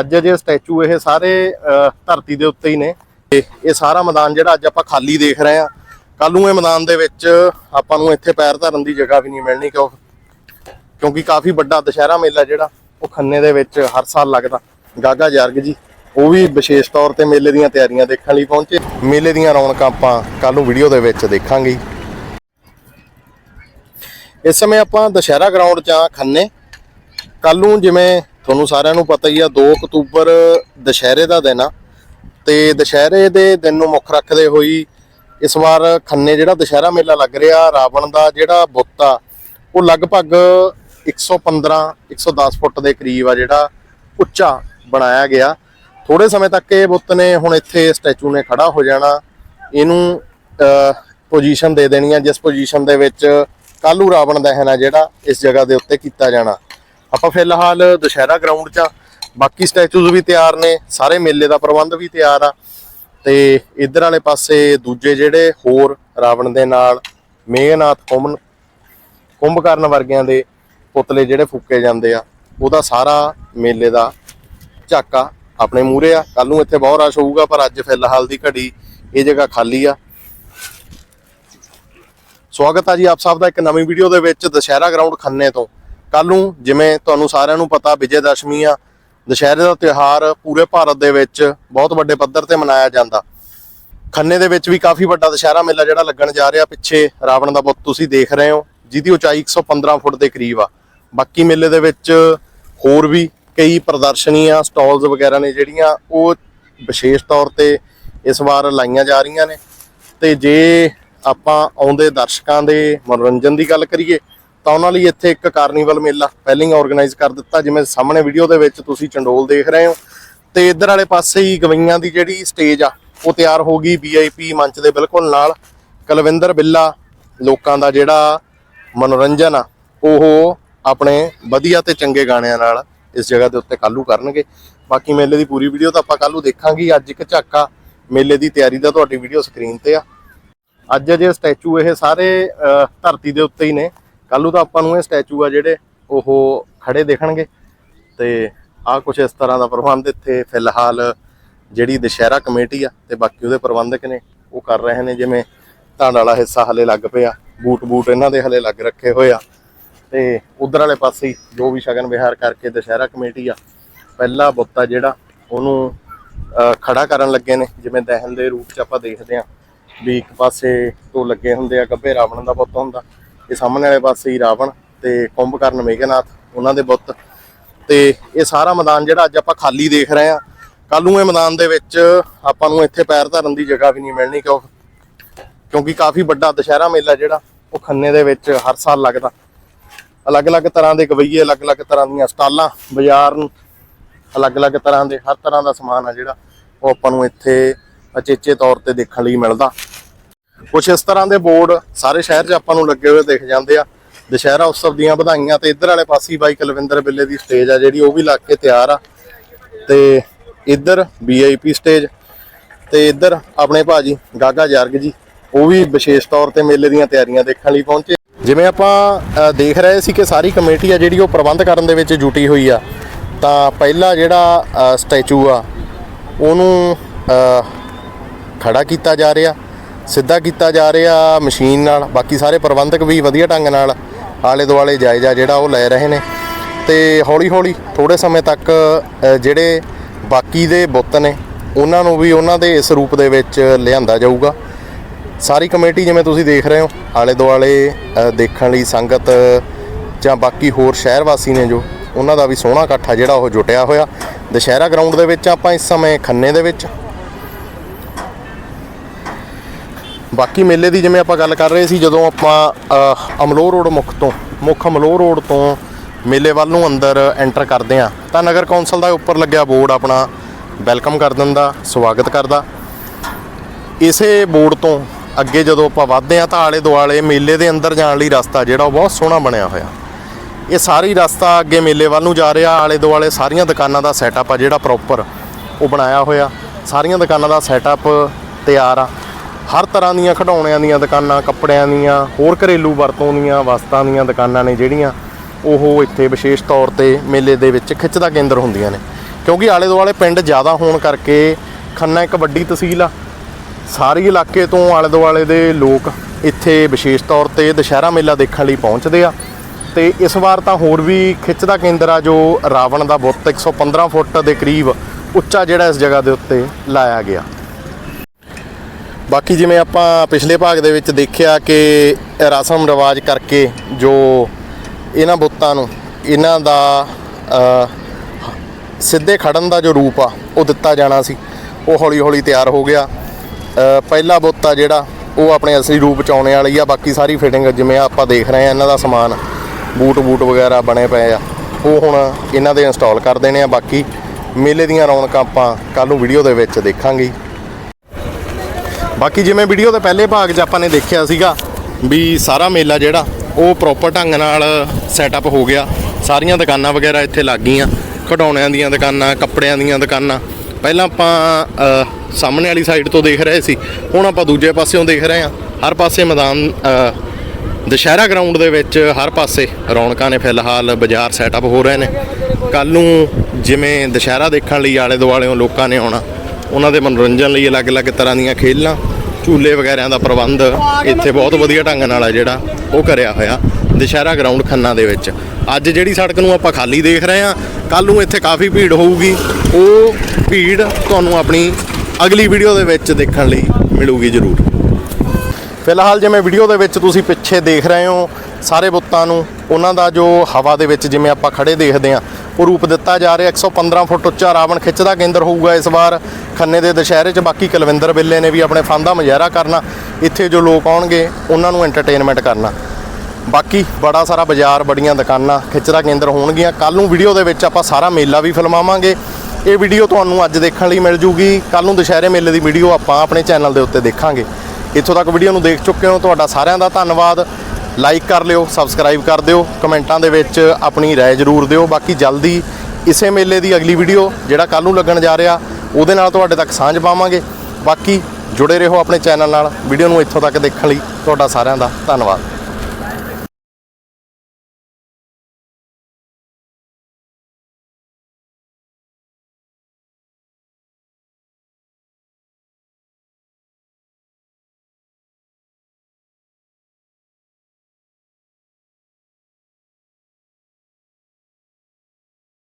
ਅੱਜ ਜੇ ਸਟੈਚੂ ਇਹ ਸਾਰੇ ਅਹ, ਧਰਤੀ ਦੇ ਉੱਤੇ ਹੀ ਨੇ। ਤੇ ਇਹ ਸਾਰਾ ਮੈਦਾਨ ਜਿਹੜਾ ਅੱਜ ਆਪਾਂ ਖਾਲੀ ਦੇਖ ਰਹੇ ਹਾਂ। ਕੱਲ ਨੂੰ ਇਹ ਮੈਦਾਨ ਦੇ ਵਿੱਚ ਆਪਾਂ ਨੂੰ ਇੱਥੇ ਪੈਰ ਧਰਨ ਦੀ ਜਗ੍ਹਾ ਵੀ ਨਹੀਂ ਮਿਲਣੀ ਕਿਉਂ ਕਿਉਂਕਿ ਕਾਫੀ ਵੱਡਾ ਦੁਸ਼ਹਿਰਾ ਮੇਲਾ ਜਿਹੜਾ ਉਹ ਖੰਨੇ ਦੇ ਵਿੱਚ ਹਰ ਸਾਲ ਲੱਗਦਾ। ਗਾਗਾ ਜਰਗ ਜੀ ਉਹ ਵੀ ਵਿਸ਼ੇਸ਼ ਤੌਰ ਤੇ ਮੇਲੇ ਦੀਆਂ ਤਿਆਰੀਆਂ ਦੇਖਣ ਲਈ ਪਹੁੰਚੇ। ਮੇਲੇ ਦੀਆਂ ਰੌਣਕਾਂ ਆਪਾਂ ਕੱਲ ਨੂੰ ਵੀਡੀਓ ਦੇ ਵਿੱਚ ਦੇਖਾਂਗੇ। ਇਸ ਸਮੇਂ ਆਪਾਂ ਦੁਸ਼ਹਿਰਾ ਗਰਾਊਂਡ 'ਚ ਆ ਖੰਨੇ। ਕੱਲ ਨੂੰ ਜਿਵੇਂ ਤੁਹਾਨੂੰ ਸਾਰਿਆਂ ਨੂੰ ਪਤਾ ਹੀ ਆ 2 ਅਕਤੂਬਰ ਦੁਸ਼ਹਿਰੇ ਦਾ ਦਿਨ ਆ। ਤੇ ਦੁਸ਼ਹਿਰੇ ਦੇ ਦਿਨ ਨੂੰ ਮੁੱਖ ਰੱਖਦੇ ਹੋਈ ਇਸ ਵਾਰ ਖੰਨੇ ਜਿਹੜਾ ਦੁਸ਼ਹਿਰਾ ਮੇਲਾ ਲੱਗ ਰਿਹਾ, ਰਾਵਣ ਦਾ ਜਿਹੜਾ ਬੁੱਤ ਆ, ਉਹ ਲਗਭਗ 115 110 ਫੁੱਟ ਦੇ ਕਰੀਬ ਆ ਜਿਹੜਾ ਉੱਚਾ ਬਣਾਇਆ ਗਿਆ। ਥੋੜੇ ਸਮੇਂ ਤੱਕ ਇਹ ਬੁੱਤ ਨੇ ਹੁਣ ਇੱਥੇ ਸਟੈਚੂ ਨੇ ਖੜਾ ਹੋ ਜਾਣਾ। ਇਹਨੂੰ ਪੋਜੀਸ਼ਨ ਦੇ ਦੇਣੀ ਆ, ਜਿਸ ਪੋਜੀਸ਼ਨ ਦੇ ਵਿੱਚ ਕਾਲੂ ਰਾਵਣ ਦਹਨ ਆ ਜਿਹੜਾ ਇਸ ਜਗ੍ਹਾ ਦੇ ਉੱਤੇ ਕੀਤਾ ਜਾਣਾ। ਆਪਾਂ ਫਿਲਹਾਲ ਦੁਸ਼ਹਿਰਾ ਗਰਾਊਂਡ 'ਚ ਆ। ਬਾਕੀ ਸਟੈਚੂਜ਼ ਵੀ ਤਿਆਰ ਨੇ, ਸਾਰੇ ਮੇਲੇ ਦਾ ਪ੍ਰਬੰਧ ਵੀ ਤਿਆਰ ਆ। ਤੇ ਇਧਰ ਵਾਲੇ ਪਾਸੇ ਦੂਜੇ ਜਿਹੜੇ ਹੋਰ ਰਾਵਣ ਦੇ ਨਾਲ ਮੇਘਨਾਥ ਕੁੰਭ ਕੁੰਭਕਰਨ ਵਰਗਿਆਂ ਦੇ ਪੁਤਲੇ ਜਿਹੜੇ ਫੂਕੇ ਜਾਂਦੇ ਆ, ਉਹਦਾ ਸਾਰਾ ਮੇਲੇ ਦਾ ਝਾਕਾ ਆਪਣੇ ਮੂਹਰੇ ਆ। ਕੱਲ ਨੂੰ ਇੱਥੇ ਬਹੁਤ ਰਸ਼ ਹੋਊਗਾ, ਪਰ ਅੱਜ ਫਿਲਹਾਲ ਦੀ ਘੜੀ ਇਹ ਜਗ੍ਹਾ ਖਾਲੀ ਆ। ਸਵਾਗਤ ਆ ਜੀ ਆਪ ਸਭ ਦਾ ਇੱਕ ਨਵੀਂ ਵੀਡੀਓ ਦੇ ਵਿੱਚ ਦੁਸ਼ਹਿਰਾ ਗਰਾਊਂਡ ਖੰਨੇ ਤੋਂ। ਕੱਲ ਨੂੰ ਜਿਵੇਂ ਤੁਹਾਨੂੰ ਸਾਰਿਆਂ ਨੂੰ ਪਤਾ ਵਿਜੇ ਦਸ਼ਮੀ ਆ, ਦੁਸ਼ਹਿਰੇ ਦਾ ਤਿਉਹਾਰ ਪੂਰੇ ਭਾਰਤ ਦੇ ਵਿੱਚ ਬਹੁਤ ਵੱਡੇ ਪੱਧਰ ਤੇ ਮਨਾਇਆ ਜਾਂਦਾ। ਖੰਨੇ ਦੇ ਵਿੱਚ ਵੀ ਕਾਫੀ ਵੱਡਾ ਦੁਸ਼ਹਿਰਾ ਮੇਲਾ ਜਿਹੜਾ ਲੱਗਣ ਜਾ ਰਿਹਾ ਪਿੱਛੇ ਰਾਵਣ ਦਾ ਬੁੱਤ ਤੁਸੀਂ ਦੇਖ ਰਹੇ ਹੋ, ਜਿਹਦੀ ਉਚਾਈ 115 ਫੁੱਟ ਦੇ ਕਰੀਬ ਆ। ਬਾਕੀ ਮੇਲੇ ਦੇ ਵਿੱਚ ਹੋਰ ਵੀ ਕਈ ਪ੍ਰਦਰਸ਼ਨੀਆਂ, ਸਟਾਲਸ ਵਗੈਰਾ ਨੇ ਜਿਹੜੀਆਂ ਉਹ ਵਿਸ਼ੇਸ਼ ਤੌਰ ਤੇ ਇਸ ਵਾਰ ਲਾਈਆਂ ਜਾ ਰਹੀਆਂ ਨੇ। ਤੇ ਜੇ ਆਪਾਂ ਆਉਂਦੇ ਦਰਸ਼ਕਾਂ ਦੇ ਮਨੋਰੰਜਨ ਦੀ ਗੱਲ ਕਰੀਏ ਤਾਂ ਉਹਨਾਂ ਲਈ ਇੱਥੇ ਇੱਕ ਕਾਰਨੀਵਲ ਮੇਲਾ ਪਹਿਲਾਂ ਹੀ ਆਰਗੇਨਾਈਜ਼ ਕਰ ਦਿੱਤਾ, ਜਿਵੇਂ ਸਾਹਮਣੇ ਵੀਡੀਓ ਦੇ ਵਿੱਚ ਤੁਸੀਂ ਚੰਡੋਲ ਦੇਖ ਰਹੇ ਹੋ। ਤੇ ਇੱਧਰ ਵਾਲੇ ਪਾਸੇ ਹੀ ਗਵਈਆਂ ਦੀ ਜਿਹੜੀ ਸਟੇਜ ਆ, ਉਹ ਤਿਆਰ ਹੋ ਗਈ ਵੀਆਈਪੀ ਮੰਚ ਦੇ ਬਿਲਕੁਲ ਨਾਲ। ਕਲਵਿੰਦਰ ਬਿੱਲਾ, ਲੋਕਾਂ ਦਾ ਜਿਹੜਾ ਮਨੋਰੰਜਨ ਆ, ਉਹ ਆਪਣੇ ਵਧੀਆ ਤੇ ਚੰਗੇ ਗਾਣਿਆਂ ਨਾਲ ਇਸ ਜਗ੍ਹਾ ਦੇ ਉੱਤੇ ਕੱਲੂ ਕਰਨਗੇ। ਬਾਕੀ ਮੇਲੇ ਦੀ ਪੂਰੀ ਵੀਡੀਓ ਤਾਂ ਆਪਾਂ ਕੱਲੂ ਦੇਖਾਂਗੇ ਅੱਜ ਇੱਕ ਝਾਕਾ ਮੇਲੇ ਦੀ ਤਿਆਰੀ ਦਾ ਤੁਹਾਡੀ ਵੀਡੀਓ ਸਕਰੀਨ ਤੇ ਆ। ਅੱਜ ਜੇ ਸਟੈਚੂ ਇਹ ਸਾਰੇ ਧਰਤੀ ਦੇ ਉੱਤੇ ਹੀ ਨੇ। ਕੱਲੂ ਤਾਂ ਆਪਾਂ ਨੂੰ ਇਹ ਸਟੈਚੂ ਆ ਜਿਹੜੇ ਉਹ ਖੜੇ ਦੇਖਣਗੇ ਤੇ ਆਹ ਕੁਝ ਇਸ ਤਰ੍ਹਾਂ ਦਾ ਪ੍ਰਬੰਧ ਇੱਥੇ ਫਿਲਹਾਲ ਜਿਹੜੀ ਦੁਸ਼ਹਿਰਾ ਕਮੇਟੀ ਆ ਤੇ ਬਾਕੀ ਉਹਦੇ ਪ੍ਰਬੰਧਕ ਨੇ ਉਹ ਕਰ ਰਹੇ ਨੇ ਜਿਵੇਂ ਧਾਂਡ ਵਾਲਾ ਹਿੱਸਾ ਹਲੇ ਲੱਗ ਪਿਆ ਬੂਟ ਬੂਟ ਇਹਨਾਂ ਦੇ ਹਲੇ ਲੱਗ ਰੱਖੇ ਹੋਏ ਆ ਤੇ ਉਧਰ ਵਾਲੇ ਪਾਸੇ ਜੋ ਵੀ ਸ਼ਗਨ ਵਿਹਾਰ ਕਰਕੇ ਦੁਸ਼ਹਿਰਾ ਕਮੇਟੀ ਆ ਪਹਿਲਾ ਬੁੱਤ ਆ ਜਿਹੜਾ ਉਹਨੂੰ ਅਹ, ਖੜਾ ਕਰਨ ਲੱਗੇ ਨੇ ਜਿਵੇਂ ਦਹਨ ਦੇ ਰੂਪ 'ਚ ਆਪਾਂ ਦੇਖਦੇ ਆ ਵੀ ਇੱਕ ਪਾਸੇ ਤੋਂ ਲੱਗੇ ਹੁੰਦੇ ਆ ਗੱਭੇ ਰਾਵਣ ਦਾ ਬੁੱਤ ਹੁੰਦਾ ਇਹ ਸਾਹਮਣੇ ਵਾਲੇ ਪਾਸੇ ਹੀ ਰਾਵਣ ਤੇ ਕੁੰਭਕਰਨ ਮੇਘਨਾਥ, ਉਹਨਾਂ ਦੇ ਬੁੱਤ। ਤੇ ਇਹ ਸਾਰਾ ਮੈਦਾਨ ਜਿਹੜਾ ਅੱਜ ਆਪਾਂ ਖਾਲੀ ਦੇਖ ਰਹੇ ਆ ਕੱਲ ਨੂੰ ਇਹ ਮੈਦਾਨ ਦੇ ਵਿੱਚ ਆਪਾਂ ਨੂੰ ਇੱਥੇ ਪੈਰ ਧਰਨ ਦੀ ਜਗ੍ਹਾ ਵੀ ਨਹੀਂ ਮਿਲਣੀ, ਕਿਉਂ ਕਿਉਂਕਿ ਕਾਫੀ ਵੱਡਾ ਦੁਸ਼ਹਿਰਾ ਮੇਲਾ ਜਿਹੜਾ, ਉਹ ਖੰਨੇ ਦੇ ਵਿੱਚ ਹਰ ਸਾਲ ਲੱਗਦਾ। ਅਲੱਗ-ਅਲੱਗ ਤਰ੍ਹਾਂ ਦੇ ਗਵਈਏ, ਅਲੱਗ-ਅਲੱਗ ਤਰ੍ਹਾਂ ਦੀਆਂ ਸਟਾਲਾਂ, ਬਾਜ਼ਾਰ ਅਲੱਗ-ਅਲੱਗ ਤਰ੍ਹਾਂ ਦੇ, ਹਰ ਤਰ੍ਹਾਂ ਦਾ ਸਮਾਨ ਆ ਜਿਹੜਾ, ਉਹ ਆਪਾਂ ਨੂੰ ਇੱਥੇ ਅਚੇਚੇ ਤੌਰ ਤੇ ਦੇਖਣ ਲਈ ਮਿਲਦਾ। ਕੁਝ ਇਸ ਤਰ੍ਹਾਂ ਦੇ ਬੋਰਡ ਸਾਰੇ ਸ਼ਹਿਰ 'ਚ ਆਪਾਂ ਨੂੰ ਲੱਗੇ ਹੋਏ ਦਿਖ ਜਾਂਦੇ ਆ। ਦੁਸ਼ਹਿਰਾ ਉਤਸਵ ਦੀਆਂ ਵਧਾਈਆਂ ਤੇ ਇੱਧਰ ਵਾਲੇ ਪਾਸੇ ਬਾਈ ਕੁਲਵਿੰਦਰ ਬਿੱਲੇ ਦੀ ਸਟੇਜ ਆ ਜਿਹੜੀ ਉਹ ਵੀ ਲੱਗ ਕੇ ਤਿਆਰ ਆ। ਤੇ ਇੱਧਰ ਵੀਆਈਪੀ ਸਟੇਜ ਤੇ ਇੱਧਰ ਆਪਣੇ ਭਾਜੀ ਗਾਗਾ ਜਰਗ ਜੀ, ਉਹ ਵੀ ਵਿਸ਼ੇਸ਼ ਤੌਰ ਤੇ ਮੇਲੇ ਦੀਆਂ ਤਿਆਰੀਆਂ ਦੇਖਣ ਲਈ ਪਹੁੰਚੇ। ਜਿਵੇਂ ਆਪਾਂ ਦੇਖ ਰਹੇ ਸੀ ਕਿ ਸਾਰੀ ਕਮੇਟੀ ਆ ਜਿਹੜੀ ਉਹ ਪ੍ਰਬੰਧ ਕਰਨ ਦੇ ਵਿੱਚ ਜੁਟੀ ਹੋਈ ਆ। ਤਾਂ ਪਹਿਲਾ ਜਿਹੜਾ ਸਟੈਚੂ ਆ, ਉਹਨੂੰ ਖੜਾ ਕੀਤਾ ਜਾ ਰਿਹਾ। ਸਿੱਧਾ ਕੀਤਾ ਜਾ ਰਿਹਾ ਮਸ਼ੀਨ ਨਾਲ, ਬਾਕੀ ਸਾਰੇ ਪ੍ਰਬੰਧਕ ਵੀ ਵਧੀਆ ਢੰਗ ਨਾਲ ਆਲੇ ਦੁਆਲੇ ਜਾਇਜ਼ਾ ਜਿਹੜਾ ਉਹ ਲੈ ਰਹੇ ਨੇ। ਤੇ ਹੌਲੀ ਹੌਲੀ ਥੋੜੇ ਸਮੇਂ ਤੱਕ ਜਿਹੜੇ ਬਾਕੀ ਦੇ ਬੁੱਤ ਨੇ, ਉਹਨਾਂ ਨੂੰ ਵੀ ਉਹਨਾਂ ਦੇ ਇਸ ਰੂਪ ਦੇ ਵਿੱਚ ਲਿਆਂਦਾ ਜਾਊਗਾ। ਸਾਰੀ ਕਮੇਟੀ ਜਿਵੇਂ ਤੁਸੀਂ ਦੇਖ ਰਹੇ ਹੋ, ਆਲੇ ਦੁਆਲੇ ਦੇਖਣ ਲਈ ਸੰਗਤ ਜਾਂ ਬਾਕੀ ਹੋਰ ਸ਼ਹਿਰ ਵਾਸੀ ਨੇ ਜੋ, ਉਹਨਾਂ ਦਾ ਵੀ ਸੋਹਣਾ ਇਕੱਠਾ ਜਿਹੜਾ ਉਹ ਜੁਟਿਆ ਹੋਇਆ। ਦੁਸ਼ਹਿਰਾ ਗਰਾਊਂਡ ਦੇ ਵਿੱਚ ਆਪਾਂ ਇਸ ਸਮੇਂ ਖੰਨੇ ਦੇ ਵਿੱਚ ਬਾਕੀ ਮੇਲੇ ਦੀ ਜਿਵੇਂ ਆਪਾਂ ਗੱਲ ਕਰ ਰਹੇ ਸੀ, ਜਦੋਂ ਆਪਾਂ ਅਮਲੋਹ ਰੋਡ ਮੁੱਖ ਤੋਂ, ਮੁੱਖ ਅਮਲੋਹ ਰੋਡ ਤੋਂ ਮੇਲੇ ਵੱਲ ਨੂੰ ਅੰਦਰ ਐਂਟਰ ਕਰਦੇ ਆ ਤਾਂ ਨਗਰ ਕੌਂਸਲ ਦਾ ਉੱਪਰ ਲੱਗਿਆ ਬੋਰਡ ਆਪਣਾ ਵੈਲਕਮ ਕਰ ਦਿੰਦਾ, ਸਵਾਗਤ ਕਰਦਾ। ਇਸੇ ਬੋਰਡ ਤੋਂ ਅੱਗੇ ਜਦੋਂ ਆਪਾਂ ਵੱਧਦੇ ਆ ਤਾਂ ਆਲੇ ਦੁਆਲੇ ਮੇਲੇ ਦੇ ਅੰਦਰ ਜਾਣ ਲਈ ਰਸਤਾ ਜਿਹੜਾ ਉਹ ਬਹੁਤ ਸੋਹਣਾ ਬਣਿਆ ਹੋਇਆ। ਇਹ ਸਾਰੀ ਰਸਤਾ ਅੱਗੇ ਮੇਲੇ ਵੱਲ ਨੂੰ ਜਾ ਰਿਹਾ, ਆਲੇ ਦੁਆਲੇ ਸਾਰੀਆਂ ਦੁਕਾਨਾਂ ਦਾ ਸੈਟਅਪ ਆ ਜਿਹੜਾ ਪ੍ਰੋਪਰ ਉਹ ਬਣਾਇਆ ਹੋਇਆ। ਸਾਰੀਆਂ ਦੁਕਾਨਾਂ ਦਾ ਸੈਟਅਪ ਤਿਆਰ ਆ। ਹਰ ਤਰ੍ਹਾਂ ਦੀਆਂ ਖਿਡੌਣਿਆਂ ਦੀਆਂ ਦੁਕਾਨਾਂ, ਕੱਪੜਿਆਂ ਦੀਆਂ, ਹੋਰ ਘਰੇਲੂ ਵਰਤੋਂ ਦੀਆਂ ਵਸਤਾਂ ਦੀਆਂ ਦੁਕਾਨਾਂ ਨੇ ਜਿਹੜੀਆਂ ਉਹ ਇੱਥੇ ਵਿਸ਼ੇਸ਼ ਤੌਰ ਤੇ ਮੇਲੇ ਦੇ ਵਿੱਚ ਖਿੱਚ ਦਾ ਕੇਂਦਰ ਹੁੰਦੀਆਂ ਨੇ। ਕਿਉਂਕਿ ਆਲੇ ਦੁਆਲੇ ਪਿੰਡ ਜ਼ਿਆਦਾ ਹੋਣ ਕਰਕੇ ਖੰਨਾ ਇੱਕ ਵੱਡੀ ਤਹਿਸੀਲ ਆ। ਸਾਰੇ ਇਲਾਕੇ ਤੋਂ ਆਲੇ ਦੁਆਲੇ ਦੇ ਲੋਕ ਇੱਥੇ ਵਿਸ਼ੇਸ਼ ਤੌਰ ਤੇ ਦੁਸ਼ਹਿਰਾ ਮੇਲਾ ਦੇਖਣ ਲਈ ਪਹੁੰਚਦੇ ਆ। ਤੇ ਇਸ ਵਾਰ ਤਾਂ ਹੋਰ ਵੀ ਖਿੱਚ ਦਾ ਕੇਂਦਰ ਆ ਜੋ ਰਾਵਣ ਦਾ ਬੁੱਤ 115 ਫੁੱਟ ਦੇ ਕਰੀਬ ਉੱਚਾ ਜਿਹੜਾ ਇਸ ਜਗ੍ਹਾ ਦੇ ਉੱਤੇ ਲਾਇਆ ਗਿਆ। ਬਾਕੀ ਜਿਵੇਂ ਆਪਾਂ ਪਿਛਲੇ ਭਾਗ ਦੇ ਵਿੱਚ ਦੇਖਿਆ ਕਿ ਰਸਮ ਰਿਵਾਜ ਕਰਕੇ ਜੋ ਇਹਨਾਂ ਬੁੱਤਾਂ ਨੂੰ, ਇਹਨਾਂ ਦਾ ਸਿੱਧੇ ਖੜਨ ਦਾ ਜੋ ਰੂਪ ਆ, ਉਹ ਦਿੱਤਾ ਜਾਣਾ ਸੀ। ਉਹ ਹੌਲੀ ਹੌਲੀ ਤਿਆਰ ਹੋ ਗਿਆ। ਪਹਿਲਾ ਬੁੱਤ ਆ ਜਿਹੜਾ, ਉਹ ਆਪਣੇ ਅਸਲੀ ਰੂਪ ਚ ਆਉਣੇ ਵਾਲੀ ਆ। ਬਾਕੀ ਸਾਰੀ ਫਿਟਿੰਗ ਜਿਵੇਂ ਆਪਾਂ ਦੇਖ ਰਹੇ ਆ, ਇਹਨਾਂ ਦਾ ਸਮਾਨ ਬੂਟ ਬੂਟ ਵਗੈਰਾ ਬਣੇ ਪਏ ਆ। ਉਹ ਹੁਣ ਇਹਨਾਂ ਦੇ ਇੰਸਟਾਲ ਕਰ ਦੇਣੇ ਆ। ਬਾਕੀ ਮੇਲੇ ਦੀਆਂ ਰੌਣਕਾਂ ਆਪਾਂ ਕੱਲ ਨੂੰ ਵੀਡੀਓ ਦੇ ਵਿੱਚ ਦੇਖਾਂਗੇ। ਬਾਕੀ ਜਿਵੇਂ ਵੀਡੀਓ ਦੇ ਪਹਿਲੇ ਭਾਗ 'ਚ ਆਪਾਂ ਨੇ ਦੇਖਿਆ ਸੀਗਾ ਵੀ ਸਾਰਾ ਮੇਲਾ ਜਿਹੜਾ, ਉਹ ਪ੍ਰੋਪਰ ਢੰਗ ਨਾਲ ਸੈਟਅਪ ਹੋ ਗਿਆ। ਸਾਰੀਆਂ ਦੁਕਾਨਾਂ ਵਗੈਰਾ ਇੱਥੇ ਲੱਗ ਗਈਆਂ। ਖਿਡੌਣਿਆਂ ਦੀਆਂ ਦੁਕਾਨਾਂ, ਕੱਪੜਿਆਂ ਦੀਆਂ ਦੁਕਾਨਾਂ। ਪਹਿਲਾਂ ਆਪਾਂ ਸਾਹਮਣੇ ਵਾਲੀ ਸਾਈਡ ਤੋਂ ਦੇਖ ਰਹੇ ਸੀ। ਹੁਣ ਆਪਾਂ ਦੂਜੇ ਪਾਸਿਓਂ ਦੇਖ ਰਹੇ ਹਾਂ। ਹਰ ਪਾਸੇ ਮੈਦਾਨ ਦੁਸ਼ਹਿਰਾ ਗਰਾਊਂਡ ਦੇ ਵਿੱਚ ਹਰ ਪਾਸੇ ਰੌਣਕਾਂ ਨੇ ਫਿਲਹਾਲ ਬਾਜ਼ਾਰ ਸੈਟਅਪ ਹੋ ਰਹੇ ਨੇ। ਕੱਲ ਨੂੰ ਜਿਵੇਂ ਦੁਸ਼ਹਿਰਾ ਦੇਖਣ ਲਈ ਆਲੇ ਦੁਆਲਿਓਂ ਲੋਕਾਂ ਨੇ ਆਉਣਾ ਉਹਨਾਂ ਦੇ ਮਨੋਰੰਜਨ ਲਈ ਅਲੱਗ-ਅਲੱਗ ਤਰ੍ਹਾਂ ਦੀਆਂ ਖੇਲਾਂ, ਝੂਲੇ ਵਗੈਰਿਆਂ ਦਾ ਪ੍ਰਬੰਧ ਇੱਥੇ ਬਹੁਤ ਵਧੀਆ ਢੰਗ ਨਾਲ ਆ ਜਿਹੜਾ ਉਹ ਕਰਿਆ ਹੋਇਆ ਦੁਸ਼ਹਿਰਾ ਗਰਾਊਂਡ ਖੰਨਾ ਦੇ ਵਿੱਚ। ਅੱਜ ਜਿਹੜੀ ਸੜਕ ਨੂੰ ਆਪਾਂ ਖਾਲੀ ਦੇਖ ਰਹੇ ਹਾਂ ਕੱਲ ਨੂੰ ਇੱਥੇ ਕਾਫੀ ਭੀੜ ਹੋਊਗੀ। ਉਹ ਭੀੜ ਤੁਹਾਨੂੰ ਆਪਣੀ ਅਗਲੀ ਵੀਡੀਓ ਦੇ ਵਿੱਚ ਦੇਖਣ ਲਈ ਮਿਲੂਗੀ ਜ਼ਰੂਰ। ਫਿਲਹਾਲ ਜਿਵੇਂ ਵੀਡੀਓ ਦੇ ਵਿੱਚ ਤੁਸੀਂ ਪਿੱਛੇ ਦੇਖ ਰਹੇ ਹੋ, ਸਾਰੇ ਬੁੱਤਾਂ ਨੂੰ ਉਹਨਾਂ ਦਾ ਜੋ ਹਵਾ ਦੇ ਵਿੱਚ ਜਿਵੇਂ ਆਪਾਂ ਖੜੇ ਦੇਖਦੇ ਆ ਉਹ ਰੂਪ ਦਿੱਤਾ ਜਾ ਰਿਹਾ। 115 ਫੁੱਟ ਉੱਚਾ ਰਾਵਣ ਖਿੱਚ ਦਾ ਕੇਂਦਰ ਹੋਊਗਾ ਇਸ ਵਾਰ। ਖੰਨੇ ਦੇ ਦੁਸ਼ਹਿਰੇ 'ਚ ਬਾਕੀ ਕਲਵਿੰਦਰ ਬਿੱਲੇ ਨੇ ਵੀ ਆਪਣੇ ਫਨ ਦਾ ਮੁਜ਼ਾਹਰਾ ਕਰਨਾ। ਇੱਥੇ ਜੋ ਲੋਕ ਆਉਣਗੇ, ਉਹਨਾਂ ਨੂੰ ਐਂਟਰਟੇਨਮੈਂਟ ਕਰਨਾ। ਬਾਕੀ ਬੜਾ ਸਾਰਾ ਬਾਜ਼ਾਰ, ਬੜੀਆਂ ਦੁਕਾਨਾਂ ਖਿੱਚਦਾ ਕੇਂਦਰ ਹੋਣਗੀਆਂ। ਕੱਲ ਨੂੰ ਵੀਡੀਓ ਦੇ ਵਿੱਚ ਆਪਾਂ ਸਾਰਾ ਮੇਲਾ ਵੀ ਫਿਲਮਾਵਾਂਗੇ। ਇਹ ਵੀਡੀਓ ਤੁਹਾਨੂੰ ਅੱਜ ਦੇਖਣ ਲਈ ਮਿਲ ਜੂਗੀ। ਕੱਲ ਨੂੰ ਦੁਸ਼ਹਿਰੇ ਮੇਲੇ ਦੀ ਵੀਡੀਓ ਆਪਾਂ ਆਪਣੇ ਚੈਨਲ ਦੇ ਉੱਤੇ ਦੇਖਾਂਗੇ। ਇੱਥੋਂ ਤੱਕ ਵੀਡੀਓ ਨੂੰ ਦੇਖ ਚੁੱਕੇ ਹੋ। ਤੁਹਾਡਾ ਸਾਰਿਆਂ ਦਾ ਧੰਨਵਾਦ। ਲਾਈਕ ਕਰ ਲਿਓ ਸਬਸਕ੍ਰਾਈਬ ਕਰ ਦਿਓ ਕਮੈਂਟਾਂ ਦੇ ਵਿੱਚ ਆਪਣੀ رائے ਜ਼ਰੂਰ ਦਿਓ ਬਾਕੀ ਜਲਦੀ ਇਸੇ ਮੇਲੇ ਦੀ ਅਗਲੀ ਵੀਡੀਓ ਜਿਹੜਾ ਕੱਲ ਨੂੰ ਲੱਗਣ ਜਾ ਰਿਹਾ ਉਹਦੇ ਨਾਲ ਤੁਹਾਡੇ ਤੱਕ ਸਾਂਝ ਪਾਵਾਂਗੇ ਬਾਕੀ ਜੁੜੇ ਰਹੋ ਆਪਣੇ ਚੈਨਲ ਨਾਲ ਵੀਡੀਓ ਨੂੰ ਇੱਥੋਂ ਤੱਕ ਦੇਖਣ ਲਈ ਤੁਹਾਡਾ ਸਾਰਿਆਂ ਦਾ ਧੰਨਵਾਦ